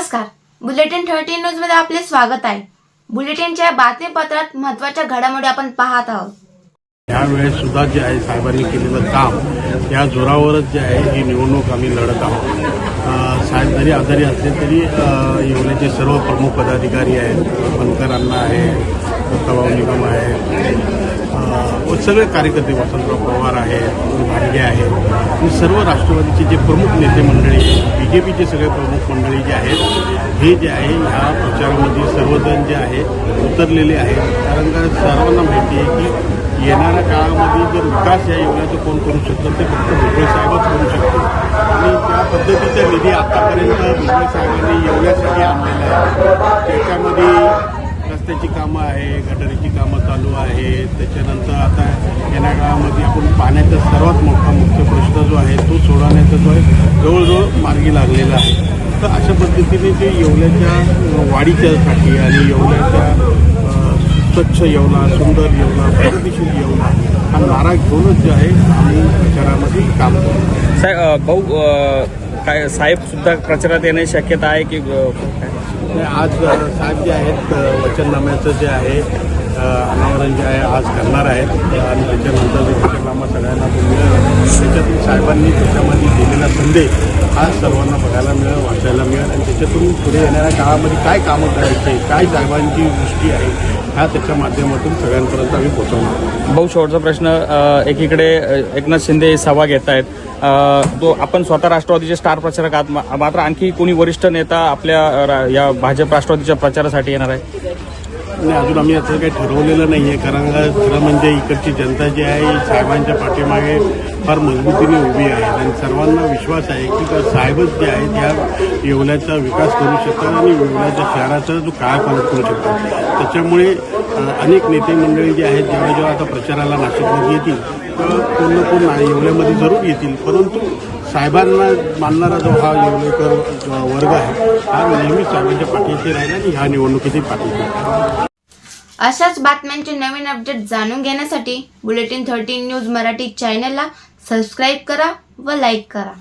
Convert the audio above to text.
नमस्कार. Bulletin thirteen न्यूजमध्ये आपले स्वागत आहे. बुलेटिनच्या बातमीपत्रात महत्त्वाच्या घडामोडी आपण पाहत आहोत. यावेळेस सुद्धा जे आहे साहेबांनी केलेलं काम या जोरावरच जे आहे ही निवडणूक आम्ही लढत आहोत. साहेब जरी आजारी असले तरी अ, येवल्याचे सर्व प्रमुख पदाधिकारी आहेत बनकरांना आहे निगम आहे व सगळे कार्यकर्ते वसंतराव पवार आहेत भांडगे आहेत. आणि सर्व राष्ट्रवादीचे जे प्रमुख नेते मंडळी बी जे पीचे सगळे प्रमुख मंडळी जे आहेत हे जे आहे ह्या प्रचारामध्ये सर्वजण जे आहे उतरलेले आहेत. कारण का सर्वांना माहिती आहे की येणाऱ्या काळामध्ये जर विकास या योजनेचं कोण करू शकतं? ते फक्त भुजबळ साहेबच करू शकतो आणि त्या पद्धतीचा निधी आतापर्यंत भुजबळ साहेबांनी योगासाठी आणलेला आहे. रस्त्याची कामं आहे गटारीची कामं चालू आहे त्याच्यानंतर आता येणाऱ्या काळामध्ये आपण पाण्याचा सर्वात मोठा मुख्य प्रश्न जो आहे तो सोडवण्याचा जो आहे जवळजवळ मार्गी लागलेला आहे. तर अशा पद्धतीने ते येवल्याच्या वाढीच्यासाठी आणि येवल्याच्या स्वच्छ येवला सुंदर येवला प्रगतीशील येवला हा नारा घेऊनच जे आहे आम्ही प्रचारामध्ये काम करतो. साहेब भाऊ काय साहेब सुद्धा प्रचारात येण्याची शक्यता आहे की काय? आज साहेब जे आहेत वचननाम्याचं जे आहे अनावरण जे आहे आज करणार आहेत. आणि त्याच्यानंतर वचननामा सगळ्यांना मिळेल त्याच्यातून साहेबांनी त्याच्यामध्ये दिलेला संदेश आज सर्वांना बघायला मिळेल वाचायला मिळेल आणि त्याच्यातून पुढे येणाऱ्या काळामध्ये काय कामं करायचे काय साहेबांची दृष्टी आहे ह्या त्याच्या माध्यमातून सगळ्यांपर्यंत आम्ही पोहोचवणार भाऊ शेवटचा प्रश्न एकीकडे एकनाथ शिंदे सभा घेत आहेत. तो आपण स्वतः राष्ट्रवादीचे स्टार प्रचारक आहात मात्र आणखी कोणी वरिष्ठ नेता आपल्या रा- या भाजप राष्ट्रवादीच्या प्रचारासाठी येणार आहे? आणि अजून आम्ही याचं काही ठरवलेलं नाही आहे कारण खरं म्हणजे इकडची जनता जी आहे साहेबांच्या पाठीमागे फार मजबूतीने उभी आहे. आणि सर्वांना विश्वास आहे की साहेबच जे आहेत या येवल्याचा विकास करू शकतात आणि येवल्याच्या शहराचा जो काळ करू शकतात. त्याच्यामुळे अनेक नेते मंडळी जे आहेत जेव्हा जेव्हा आता प्रचाराला नाशिकमध्ये येतील तर कोण ना कोण येवल्यामध्ये जरूर येतील. परंतु साहेबांना मानणारा जो हा येवलेकर वर्ग आहे हा नेहमी साहेबांच्या पाठीशी राहील आणि ह्या निवडणुकीतील पाठीशी अशाच बातम्यांचे नवीन अपडेट जाणून घेण्यासाठी बुलेटिन थर्टीन न्यूज मराठी चॅनलला सबस्क्राईब करा व लाईक करा.